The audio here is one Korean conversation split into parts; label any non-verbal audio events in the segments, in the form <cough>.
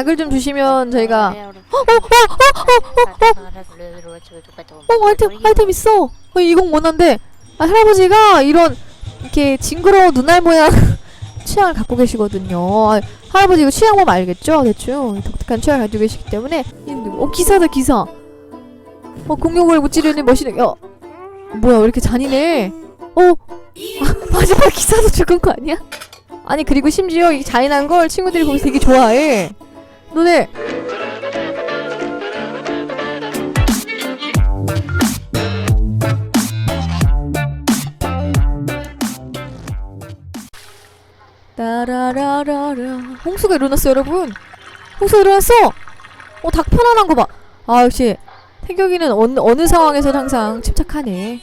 닭을 좀 주시면 저희가 어, 어 아이템 아이템 있어. 어, 이건 원한데 아, 할아버지가 이런 이렇게 징그러운 눈알 모양 <laughs> 취향을 갖고 계시거든요. 아, 할아버지 이거 취향 보면 알겠죠? 대충 독특한 취향을 가지고 계시기 때문에 어 기사다 기사. 어 공룡을 무찌르는 멋있는 야 뭐야 왜 이렇게 잔인해? 어 <laughs> 마지막 기사도 죽은 거 아니야? 아니 그리고 심지어 이 잔인한 걸 친구들이 보면서 되게 좋아해. 너네. 따라라라라. 홍수가 일어났어 여러분. 홍수가 일어났어. 어 닭 편안한 거봐아 역시 태격이는 어느, 어느 상황에서도 항상 침착하네.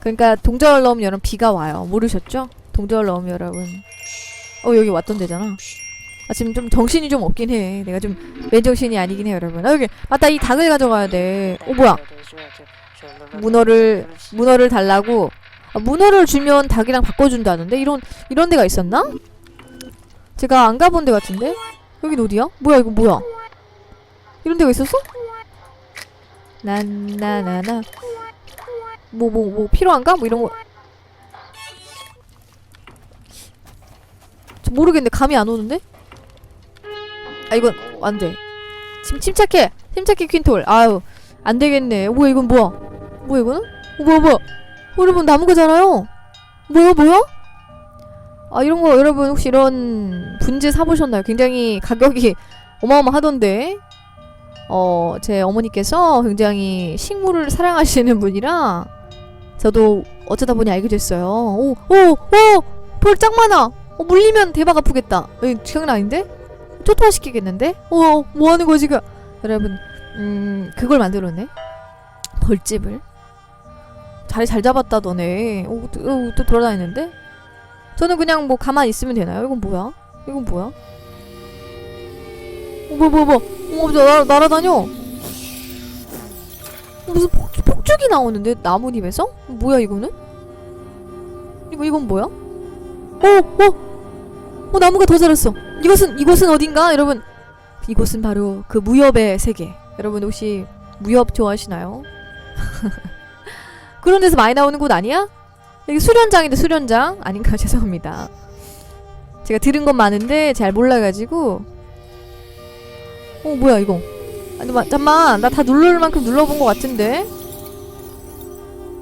그러니까 동절 넣으면 여러분 비가 와요. 모르셨죠? 동절 넣으면 여러분. 어 여기 왔던 데잖아 아 지금 좀 정신이 좀 없긴 해 내가 좀 맨정신이 아니긴 해 여러분 아 여기 맞다 이 닭을 가져가야 돼 어 뭐야 문어를 문어를 달라고 아, 문어를 주면 닭이랑 바꿔준다는데 이런 이런 데가 있었나? 제가 안 가본 데 같은데 여긴 어디야? 뭐야 이거 뭐야? 이런 데가 있었어? 난나나나 뭐 뭐 뭐 필요한가? 뭐 이런 거저 모르겠는데 감이 안 오는데? 아 이건 안돼 침 침착해 침착해 퀸톨 아유 안 되겠네 어, 뭐야 이건 뭐야 뭐야 이거는? 어, 뭐야 뭐야 어, 여러분 나무 거잖아요. 뭐야 뭐야? 아 이런 거 여러분 혹시 이런 분재 사보셨나요? 굉장히 가격이 <laughs> 어마어마하던데. 어 제 어머니께서 굉장히 식물을 사랑하시는 분이라 저도 어쩌다 보니 알게 됐어요. 오오오 벌 짱 많아. 어, 물리면 대박 아프겠다. 에, 장난 아닌데? 초토화시키겠는데? 어, 뭐 하는 거야 지금? 여러분, 음, 그걸 만들었네. 벌집을. 자리 잘 잡았다 너네. 오, 또, 어, 또 돌아다니는데? 저는 그냥 뭐 가만히 있으면 되나요? 이건 뭐야? 이건 뭐야? 어, 뭐, 뭐, 뭐. 어, 저 날, 날아다녀. 무슨 폭, 폭죽이 나오는데? 나뭇잎에서? 뭐야, 이거는? 이거, 이건 뭐야? 어, 어! 어, 나무가 더 자랐어. 이것은, 이곳은 어딘가? 여러분, 이곳은 바로 그 무협의 세계. 여러분, 혹시 무협 좋아하시나요? <laughs> 그런 데서 많이 나오는 곳 아니야? 여기 수련장인데 수련장 아닌가 <laughs> 죄송합니다. 제가 들은 건 많은데 잘 몰라가지고 어 뭐야 이거 아니 마, 잠만 나다 누를 만큼 눌러본 것 같은데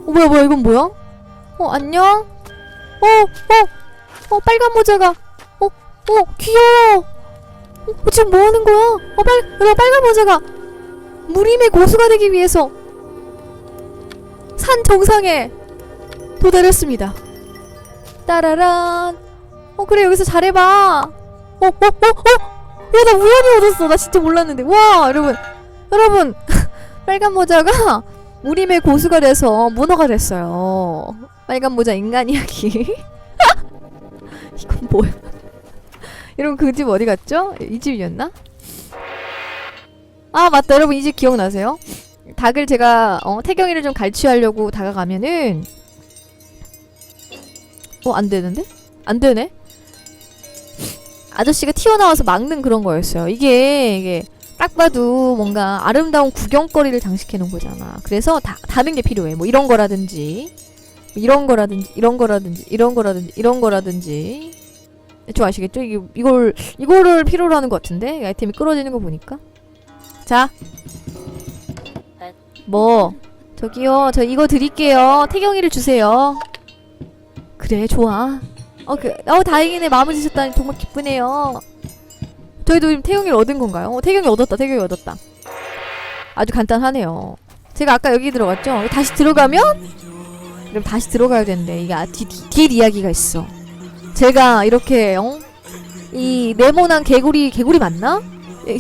어 뭐야 뭐야 이건 뭐야 어 안녕 어어어 빨간 모자가 어어 귀여워 어, 어, 지금 뭐 하는 거야 어빨 여기 빨간 모자가 무림의 고수가 되기 위해서 산 정상에 도달했습니다. 따라란. 어 그래 여기서 잘해봐. 어 어 어 어, 어, 야나 우연히 얻었어. 나 진짜 몰랐는데. 와 여러분 여러분 <laughs> 빨간 모자가 우림의 고수가 돼서 문어가 됐어요. 빨간 모자 인간 이야기. <laughs> 이건 뭐야? 여러분 그 집 어디 갔죠? 이 집이었나? 아 맞다 여러분 이 집 기억나세요? 닭을 제가 어, 태경이를 좀 갈취하려고 다가가면은 어 안되는데? 안되네? 아저씨가 튀어나와서 막는 그런 거였어요 이게 이게 딱 봐도 뭔가 아름다운 구경거리를 장식해 놓은 거잖아 그래서 다, 다른 게 필요해 뭐 이런 거라든지 뭐 이런 거라든지 이런 거라든지 이런 거라든지 이런 거라든지 좀 아시겠죠? 이게 이걸 이거를 필요로 하는 것 같은데? 이 아이템이 끌어지는 거 보니까. 자. 뭐? 저기요. 저 이거 드릴게요. 태경이를 주세요. 그래 좋아. 어, 그, 어 다행이네. 마음을 주셨다니 정말 기쁘네요. 저희도 지금 태경이를 얻은 건가요? 어, 태경이 얻었다. 태경이 얻었다. 아주 간단하네요. 제가 아까 여기 들어갔죠? 다시 들어가면? 그럼 다시 들어가야 되는데 이게 아, 뒷, 뒷, 뒷 이야기가 있어 제가 이렇게 어? 이 네모난 개구리 개구리 맞나?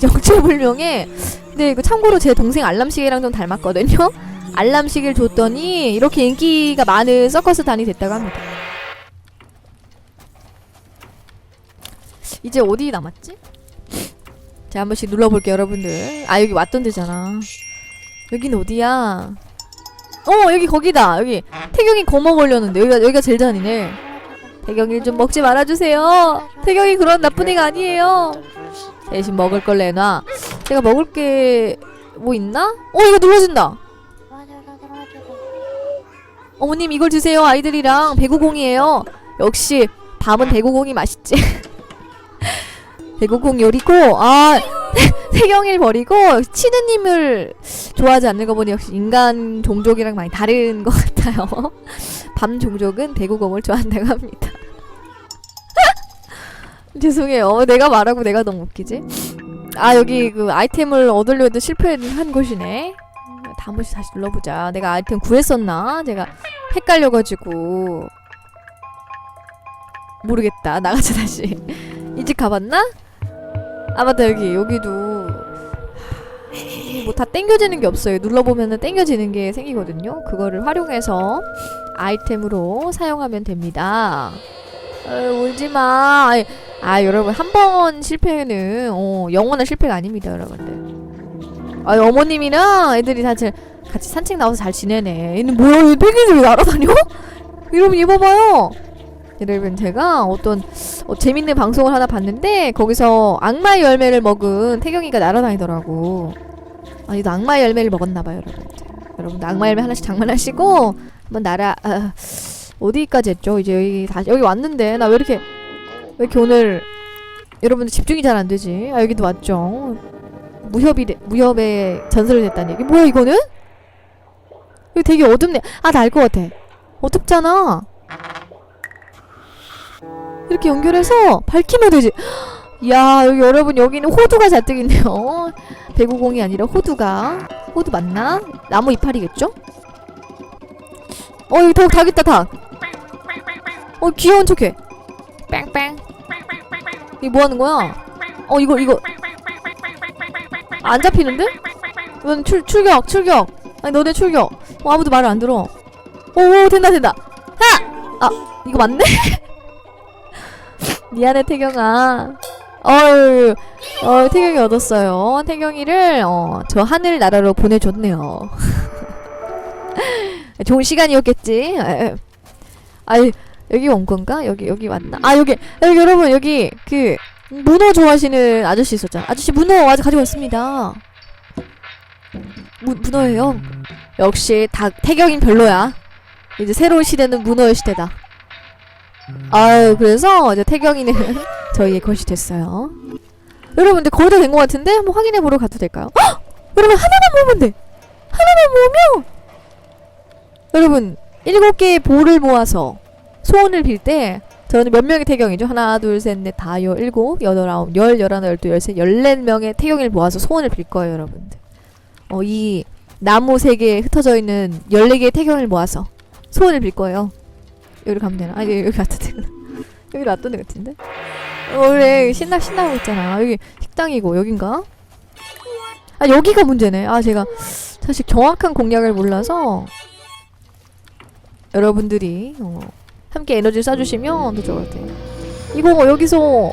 정체불명의 근데 이거 참고로 제 동생 알람시계랑 좀 닮았거든요. <laughs> 알람시계를 줬더니 이렇게 인기가 많은 서커스 단이 됐다고 합니다. 이제 어디 남았지? 자, 한 번씩 눌러볼게요, 여러분들. 아, 여기 왔던 데잖아. 여긴 어디야? 어, 여기 거기다. 여기 태경이 거 먹으려는데 여기가 여기가 제일 잔이네. 태경이 좀 먹지 말아주세요. 태경이 그런 나쁜 애가 아니에요. 대신 먹을 걸 내놔. 제가 먹을 게 뭐 있나? 어 이거 눌러준다. 어머님 이걸 드세요 아이들이랑 배구공이에요. 역시 밤은 배구공이 맛있지. <laughs> 배구공 요리고 아 <laughs> 태경일 버리고 치느님을 좋아하지 않는 거 보니 역시 인간 종족이랑 많이 다른 것 같아요. <laughs> 밤 종족은 배구공을 좋아한다고 합니다. <laughs> 죄송해요. 어, 내가 말하고 내가 너무 웃기지? 아 여기 그 아이템을 얻으려 해도 실패한 곳이네. 다 한 번씩 다시 눌러보자. 내가 아이템 구했었나? 제가 헷갈려가지고 모르겠다. 나가자 다시. 이 집 가봤나? 아 맞다 여기 여기도 뭐 다 땡겨지는 게 없어요. 눌러보면은 땡겨지는 게 생기거든요. 그거를 활용해서 아이템으로 사용하면 됩니다. 어, 울지 마. 아 여러분 한 번 실패는 어, 영원한 실패가 아닙니다, 여러분들. 아 어머님이랑 애들이 다 잘- 같이 산책 나와서 잘 지내네. 얘는 뭐야? 얘왜 날아다녀? 여러분 이거 봐봐요. 여러분 제가 어떤 어, 재밌는 방송을 하나 봤는데 거기서 악마의 열매를 먹은 태경이가 날아다니더라고. 아, 이도 악마의 열매를 먹었나봐요, 여러분. 여러분 악마 열매 하나씩 장만하시고 한번 날아 아, 어디까지 했죠? 이제 여기 다 여기 왔는데 나 왜 이렇게 왜 이렇게 오늘 여러분들 집중이 잘 안 되지? 아 여기도 왔죠. 무협이 돼- 무협의 전설이 됐다는 얘기. 뭐야 이거는? 이거 되게 어둡네. 아 나 알 것 같아. 어둡잖아. 이렇게 연결해서 밝히면 되지. 야 여러분 여기는 호두가 잔뜩 있네요. 배구공이 아니라 호두가. 호두 맞나? 나무 이파리겠죠? 어 여기 닭, 닭 있다 닭. 어 귀여운 척해. 뺑뺑. 이게 뭐 하는 거야? 어 이거 이거 안 잡히는데? 이건 출 출격 출격. 아니 너네 출격. 어 아무도 말을 안 들어. 오 된다 된다. 하! 아 이거 맞네? <laughs> 미안해 태경아. 어유 어 태경이 얻었어요. 태경이를 어 저 하늘 나라로 보내줬네요. <laughs> 좋은 시간이었겠지. 에, 아이 여기 온 건가? 여기 여기 왔나? 아 여기 여기 여러분 여기 그 문어 좋아하시는 아저씨 있었잖아. 아저씨 문어 아직 가지고 왔습니다. 문 문어예요. 역시 닭 태경인 별로야. 이제 새로운 시대는 문어의 시대다. 아유 그래서 이제 태경이는 <laughs> 저희의 것이 됐어요. 여러분들 거의 다 된 것 같은데 한번 확인해 보러 가도 될까요? 헉! 여러분 하나만 모으면 돼. 하나만 모으면 여러분 일곱 개의 볼을 모아서 소원을 빌 때 저는 몇 명의 태경이죠? 하나, 둘, 셋, 넷, 다, 여, 일곱, 여덟, 아홉, 열, 열하나, 열두, 열세, 열네 명의 태경이를 모아서 소원을 빌 거예요, 여러분들. 어, 이 나무 세 개에 흩어져 있는 열네 개의 태경을 모아서 소원을 빌 거예요. 여기로 가면 되나? 아, 여기, 왔다 되나? <laughs> 여기로 왔던 데 같은데? 어, 그래, 신나, 신나고 있잖아. 여기 식당이고, 여긴가? 아, 여기가 문제네. 아, 제가 사실 정확한 공략을 몰라서 여러분들이 어, 함께 에너지를 쏴주시면 더 좋을 것 같아요. 이거 뭐 여기서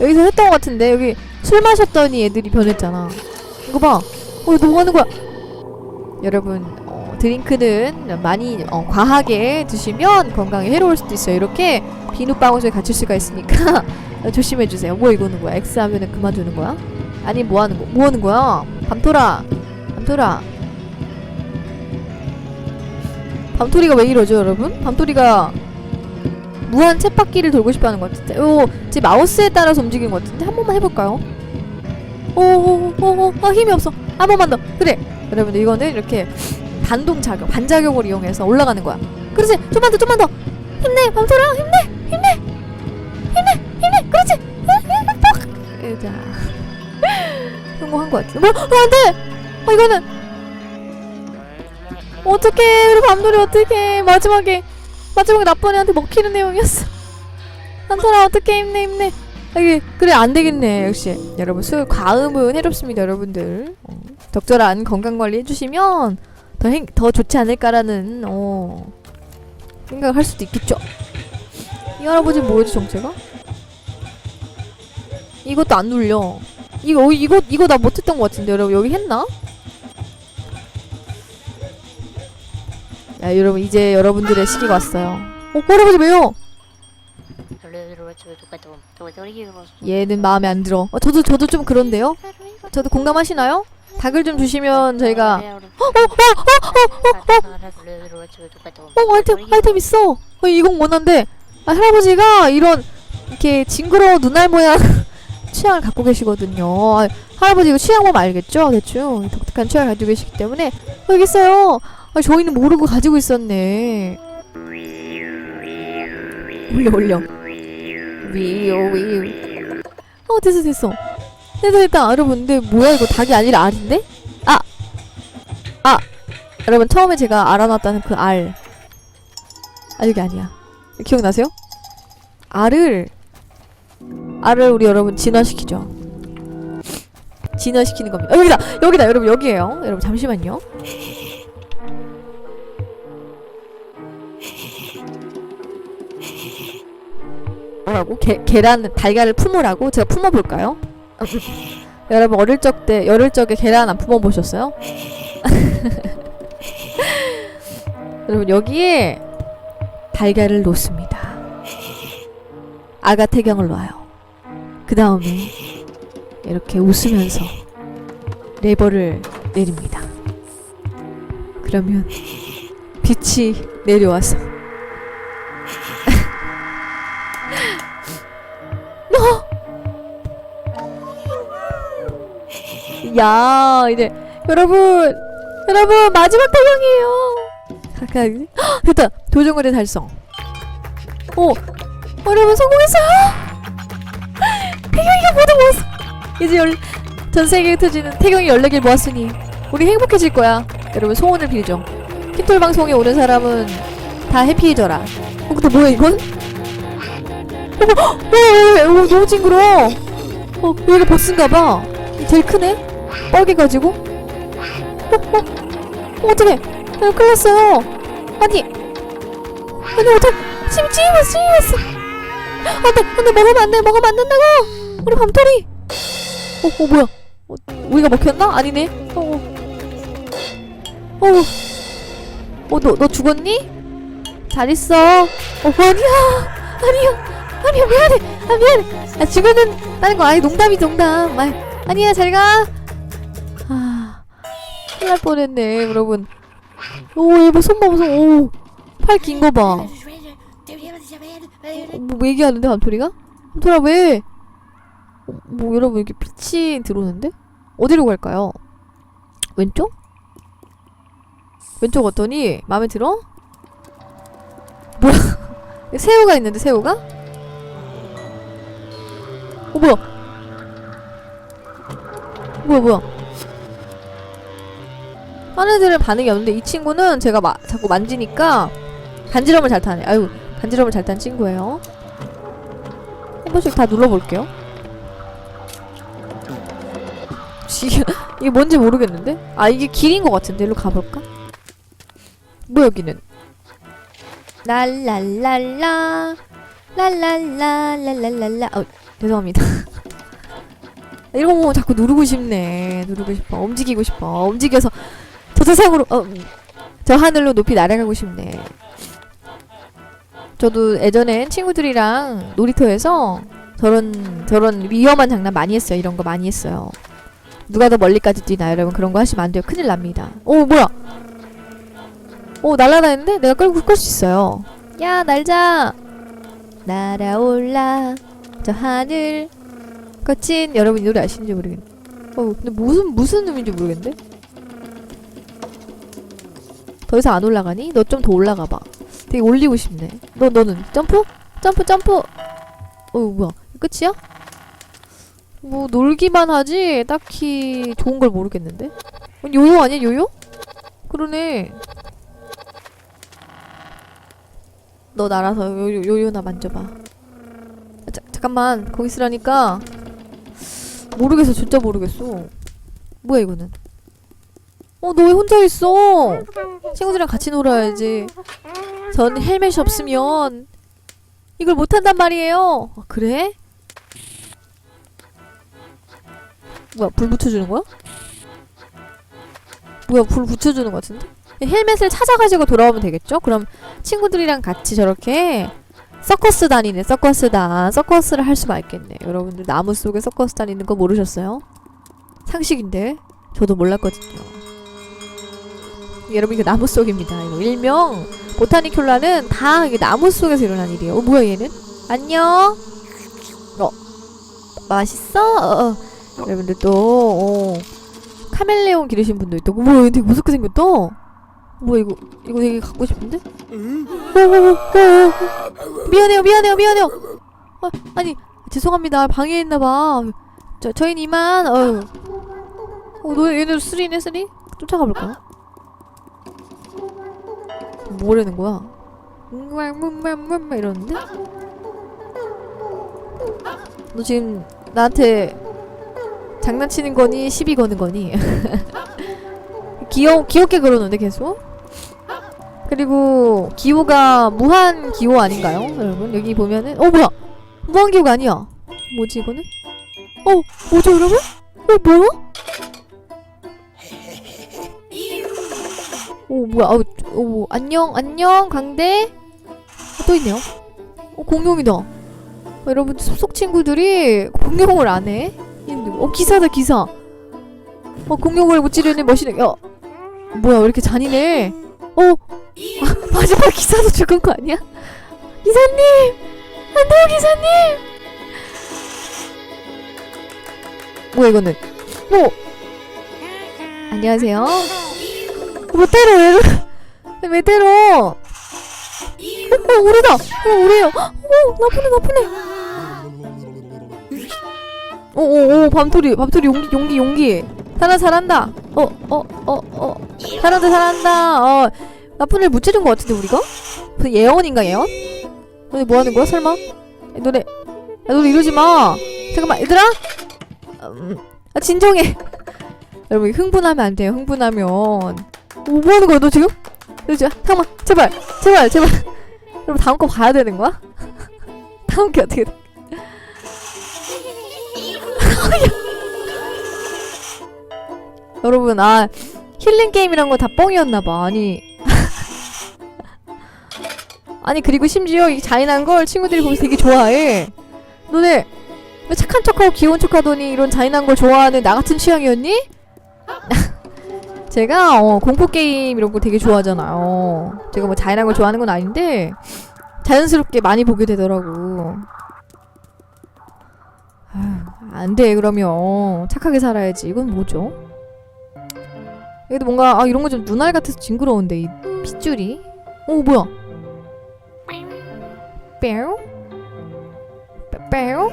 여기서 했던 것 같은데 여기 술 마셨더니 애들이 변했잖아. 이거 봐. 어, 이거 뭐 거야? 여러분 어, 드링크는 많이 어, 과하게 드시면 건강에 해로울 수도 있어요. 이렇게 비눗방울에 갇힐 수가 있으니까 <laughs> 조심해 주세요. 뭐 이거는 거야? X 하면은 그만두는 거야? 아니 뭐 하는 거? 뭐 하는 거야? 밤토라, 밤토라. 밤토리가 왜 이러죠, 여러분? 밤토리가 무한 쳇바퀴를 돌고 싶어하는 것 같은데. 오, 제 마우스에 따라서 움직이는 것 같은데 한 번만 해볼까요? 오 오 오 오, 아 힘이 없어. 한 번만 더. 그래. 여러분들 이거는 이렇게 반동 작용, 반작용을 이용해서 올라가는 거야. 그렇지. 좀만 더, 좀만 더. 힘내, 밤토라, 힘내, 힘내, 힘내, 힘내. 그렇지. 뻑. 자, <laughs> 성공한 것 같아. 뭐? 어, 안 돼. 어, 이거는 어떡해 우리 밤놀이 어떡해 마지막에 마지막에 나쁜 애한테 먹히는 내용이었어 <laughs> 한사람 어떡해 힘내 힘내 여기 그래 안 되겠네 역시 여러분 술 과음은 해롭습니다 여러분들 어, 적절한 건강 관리 해주시면 더, 행, 더 좋지 않을까라는 어, 생각을 할 수도 있겠죠 이 할아버지 뭐였지 정체가? 이것도 안 눌려 이거 이거 이거 나 못했던 것 같은데 여러분 여기 했나? 야 여러분 이제 여러분들의 시기가 왔어요. 어 할아버지 왜요? 얘는 마음에 안 들어. 어, 저도 저도 좀 그런데요. 저도 공감하시나요? 닭을 좀 주시면 저희가 어 아이템 아이템 있어. 어, 이건 원한데 아, 할아버지가 이런 이렇게 징그러운 눈알 모양 <laughs> 취향을 갖고 계시거든요. 아, 할아버지 이거 취향 보면 알겠죠? 대충 독특한 취향을 가지고 계시기 때문에 어, 여기 있어요. 아, 저희는 모르고 가지고 있었네. 올려 올려. 위요 위요. 어 됐어 됐어. 됐다 여러분 근데 뭐야 이거 닭이 아니라 알인데? 아! 아! 여러분 처음에 제가 알아놨다는 그 알. 아 여기 아니야. 기억나세요? 알을 알을 우리 여러분 진화시키죠. 진화시키는 겁니다. 어, 여기다 여기다 여러분 여기에요. 여러분 잠시만요. 뭐라고? 게, 계란 달걀을 품으라고? 제가 품어볼까요? 여러분 어릴 적때 어릴 적에 계란 안 품어 보셨어요? <laughs> 여러분 여기에 달걀을 놓습니다. 아가 태경을 놔요. 그 다음에 이렇게 웃으면서 레버를 내립니다. 그러면 빛이 내려와서 야 이제 여러분 여러분 마지막 태경이에요. 헉, 됐다 도전거리 달성. 오 여러분 성공했어요. 태경이가 모두 모았어. 이제 열, 전 세계에 터지는 태경이 14개를 모았으니 우리 행복해질 거야. 여러분 소원을 빌죠. kit톨 방송에 오는 사람은 다 해피해져라. 어 근데 뭐야 이건? 어머 어, 어, 어, 어, 너무 징그러워. 어 여기가 보스인가봐. 제일 크네. 뻘개가지고 어? 어? 어 어떡해 나 큰일 났어요 아니 아니 어떡 찜 찜했어 찜했어 안돼 안돼 먹으면 안돼 먹으면 안 된다고 우리 밤토리 어, 어 뭐야 어, 우리가 먹혔나? 아니네 어, 어. 어, 너, 너 죽었니? 잘 있어. 어, 아니야. 아니야. 아니야, 미안해. 아, 미안해. 아, 죽었는, 다는 거, 아니, 농담이 농담. 아, 아니야, 잘 가. 아, 큰일 날 뻔했네, 여러분. 오, 얘 뭐, 손 봐, 손. 오, 팔 긴 거 봐. 어, 뭐 얘기하는데, 밤토리가? 밤토라, 왜? 어, 뭐, 여러분, 이렇게 빛이 들어오는데? 어디로 갈까요? 왼쪽? 왼쪽 어떠니? 마음에 들어? 뭐야? <laughs> 새우가 있는데, 새우가? 어, 뭐야? 뭐야, 뭐야? 딴 애들은 반응이 없는데 이 친구는 제가 마, 자꾸 만지니까 간지럼을 잘 타네. 아유, 간지럼을 잘 탄 친구예요. 한 번씩 다 눌러볼게요. 이게, <laughs> 이게 뭔지 모르겠는데? 아, 이게 길인 것 같은데? 일로 가볼까? 뭐 여기는? 랄랄랄라 랄랄라 랄랄랄라 어, 죄송합니다. <laughs> 이런 거 자꾸 누르고 싶네. 누르고 싶어. 움직이고 싶어. 움직여서 저 세상으로 어, 음. 저 하늘로 높이 날아가고 싶네. 저도 예전엔 친구들이랑 놀이터에서 저런 저런 위험한 장난 많이 했어요. 이런 거 많이 했어요. 누가 더 멀리까지 뛰나 여러분 그런 거 하시면 안 돼요. 큰일 납니다. 오 뭐야? 오 날아다니는데 내가 끌고 끌 수 있어요. 야 날자. 날아올라 저 하늘 거친 여러분 이 노래 아시는지 모르겠네. 어 근데 무슨 무슨 의미인지 모르겠는데. 더 이상 안 올라가니? 너 좀 더 올라가 봐. 되게 올리고 싶네. 너 너는 점프? 점프 점프. 어 뭐야? 끝이야? 뭐 놀기만 하지 딱히 좋은 걸 모르겠는데. 어, 요요 아니야 요요? 그러네. 너 날아서 요 요 요요나 만져봐. 아, 자, 잠깐만 거기 있으라니까. 모르겠어 진짜 모르겠어. 뭐야 이거는? 어 너 왜 혼자 있어? 친구들이랑 같이 놀아야지. 전 헬멧이 없으면 이걸 못한단 말이에요. 아, 그래? 뭐야 불 붙여주는 거야? 뭐야 불 붙여주는 거 같은데? 헬멧을 찾아가지고 돌아오면 되겠죠? 그럼 친구들이랑 같이 저렇게 서커스 다니네 서커스다 서커스를 할 수가 있겠네 여러분들 나무 속에 서커스 다니는 거 모르셨어요? 상식인데 저도 몰랐거든요 여러분 이거 나무 속입니다 이거 일명 보타니큘라는 다 이게 나무 속에서 일어난 일이에요 어 뭐야 얘는? 안녕 어 맛있어? 어, 어. 여러분들 또 어, 카멜레온 기르신 분도 있고 뭐야 얘 되게 무섭게 생겼다 뭐야 이거 이거 되게 갖고 싶은데? 어, 어, 어, 어, 어. 미안해요 미안해요 미안해요 아, 아니 죄송합니다 방해했나봐 저, 저희는 이만 어휴 어, 너 얘네도 쓰리네 쓰리? 쫓아가 볼까? 뭐라는 거야? 막 이러는데? 너 지금 나한테 장난치는 거니 시비 거는 거니? <laughs> 귀여 귀엽게 그러는데 계속? 그리고 기호가 무한 기호 아닌가요? 여러분 여기 보면은 어 뭐야 무한 기호가 아니야 뭐지 이거는? 어 뭐죠 여러분? 어 뭐야? 오 뭐야 어, 오 안녕 안녕 강대 어, 또 있네요 어 공룡이다 어, 여러분 숲속 친구들이 공룡을 안 해? 어 기사다 기사 어 공룡을 못 지르는 멋있는 야 뭐야 왜 이렇게 잔인해 어 아, <laughs> 마지막 기사도 죽은 거 아니야? 기사님! 안 돼요, 기사님! 뭐야, 이거는? 뭐? 안녕하세요. 왜 때려, 왜, 왜- 왜 때려? 어, 어, 우리다! 어, 우리예요! 어, 나쁘네, 나쁘네! 오, 오, 오, 밤토리, 밤토리 용기, 용기, 용기! 잘한다, 잘한다! 어, 어, 어, 어. 잘한다, 잘한다! 어, 나쁜 일 무찌른 것 같은데 우리가? 예언인가 예언? 너네 뭐 하는 거야 설마? 야, 너네 야 너네 이러지 마 잠깐만 얘들아 음, 아 진정해 <laughs> 여러분 흥분하면 안 돼요 흥분하면 어, 뭐 하는 거야 너 지금? 너 지금 잠깐만 제발 제발 제발 여러분 다음 거 봐야 되는 거야? <laughs> 다음 게 어떻게 돼? <laughs> 여러분 아 힐링 게임이란 거 다 뻥이었나 봐 아니 <laughs> 아니 그리고 심지어 이 잔인한 걸 친구들이 보면서 되게 좋아해. 너네 왜 착한 척하고 귀여운 척하더니 이런 잔인한 걸 좋아하는 나 같은 취향이었니? 제가 어, 공포 게임 이런 거 되게 좋아하잖아요. 제가 뭐 잔인한 걸 좋아하는 건 아닌데 자연스럽게 많이 보게 되더라고. 안 돼 그러면 착하게 살아야지. 이건 뭐죠? 얘도 뭔가 아 이런 거 좀 눈알 같아서 징그러운데 이 핏줄이. 오 뭐야? 빼요? 빼- 빼요?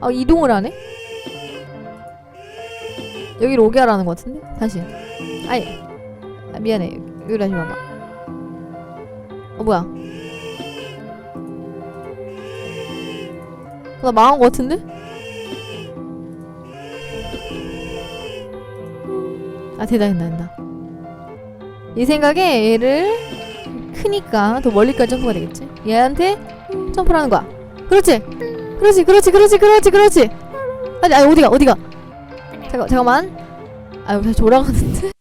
아 이동을 하네? 여기로 오게 하라는 것 같은데? 다시. 아이 아, 미안해. 여기 다시 와봐. 어 뭐야? 어, 나 망한 것 같은데? 아 됐다 됐다 이 생각에 얘를 크니까 더 멀리까지 점프가 되겠지? 얘한테 점프를 하는 거야. 그렇지! 그렇지 그렇지 그렇지 그렇지 그렇지! 아니 아니 어디가 어디가 잠깐 잠깐만. 아 여기 다시 돌아가는데